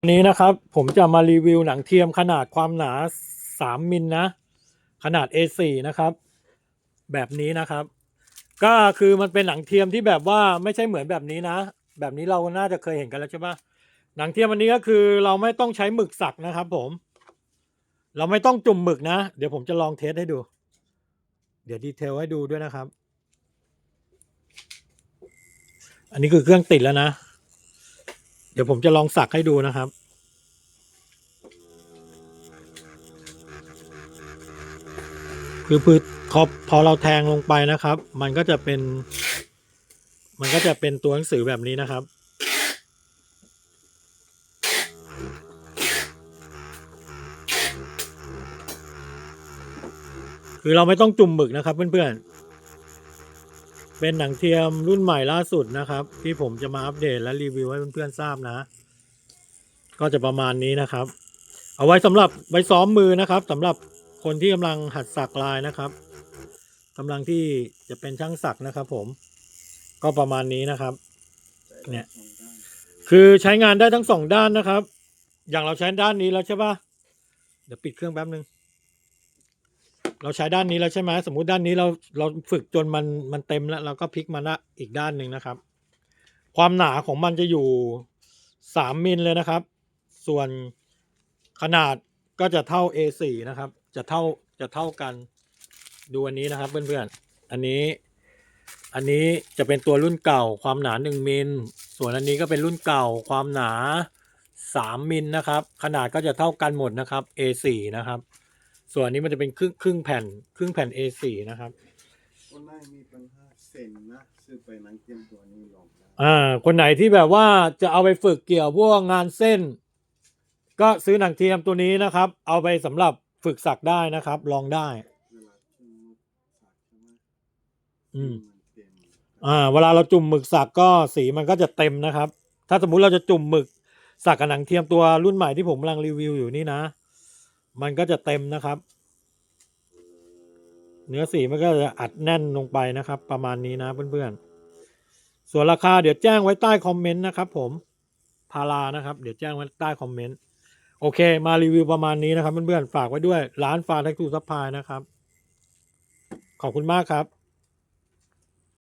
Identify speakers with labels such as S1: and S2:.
S1: วันนี้นะครับผมจะมารีวิวหนังเทียมขนาดความหนา 3 มิลนะ ขนาด A4 นะครับ แบบนี้นะครับ ก็คือมันเป็นหนังเทียมที่แบบว่าไม่ใช่เหมือนแบบนี้นะ แบบนี้เราน่าจะเคยเห็นกันแล้วใช่ปะหนังเทียมอันนี้ก็คือเราไม่ต้องใช้หมึกสักนะครับ ผม เราไม่ต้องจุ่มหมึกนะ เดี๋ยวผมจะลองเทสให้ดู เดี๋ยวดีเทลให้ดูด้วยนะครับ อันนี้คือเครื่องติดแล้วนะ ดี๋ยวผมจะลองสักให้ดูนะครับคือพือพอพอเราแทงลงไปนะครับ มันก็จะเป็น มันก็จะเป็นตัวหนังสือแบบนี้นะครับ คือเราไม่ต้องจุ่มหมึกนะครับเพื่อนๆ เป็นหนังเทียมรุ่นใหม่ล่าสุดนะครับ ที่ผมจะมาอัปเดตและรีวิวให้เพื่อนๆทราบนะ ก็จะประมาณนี้นะครับ เอาไว้สำหรับไว้ซ้อมมือนะครับสำหรับคนที่กำลังหัดสักลายนะครับกำลังที่จะเป็นช่างสักนะครับ ผม ก็ประมาณนี้นะครับ เนี่ย คือใช้งานได้ทั้งสองด้านนะครับ อย่างเราใช้ด้านนี้แล้วใช่ปะเดี๋ยวปิดเครื่องแป๊บนึง เราใช้ด้านนี้แล้วใช่ไหมสมมุติด้านนี้เราเราฝึกจนมันมันเต็มแล้วเราก็พลิกมาละอีกด้านหนึ่งนะครับ ความหนาของมันจะอยู่สามมิลเลยนะครับ ส่วนขนาดก็จะเท่า A4 นะครับ จะเท่าจะเท่ากันดูอันนี้นะครับเพื่อนๆ อันนี้อันนี้จะเป็นตัวรุ่นเก่าความหนาหนึ่งมิล ส่วนอันนี้ก็เป็นรุ่นเก่าความหนาสามมิลนะครับ ขนาดก็จะเท่ากันหมดนะครับ A4 นะครับ ส่วนอันนี้มันจะเป็นครึ่งครึ่งแผ่น ครึ่งแผ่น A4 นะครับ
S2: คนไหนมีปัญหาเส้นนะซื้อไปหนังเทียมตัวนี้ลองได้
S1: อ่า คนไหนที่แบบว่าจะเอาไปฝึกเกี่ยวพวกงานเส้น ก็ซื้อหนังเทียมตัวนี้นะครับ เอาไปสำหรับฝึกสักได้นะครับ ลองได้
S2: เวลาชุ่มมือสักใช่ไหม
S1: อืม
S2: นเต็ม
S1: อ่า เวลาเราจุ่มหมึกสักก็สีมันก็จะเต็มนะครับ ถ้าสมมุติเราจะจุ่มหมึกสักกับหนังเทียมตัวรุ่นใหม่ที่ผมกำลังรีวิวอยู่นี่นะ มันก็จะเต็มนะครับ เนื้อสีมันก็จะอัดแน่นลงไปนะครับ ประมาณนี้นะเพื่อนๆ ส่วนราคาเดี๋ยวแจ้งไว้ใต้คอมเมนต์นะครับ ผมพารานะครับ เดี๋ยวแจ้งไว้ใต้คอมเมนต์โอเค มารีวิวประมาณนี้นะครับเพื่อนๆฝากไว้ด้วยร้านฟาแท็กทูซัพพลายนะครับ ขอบคุณมากครับ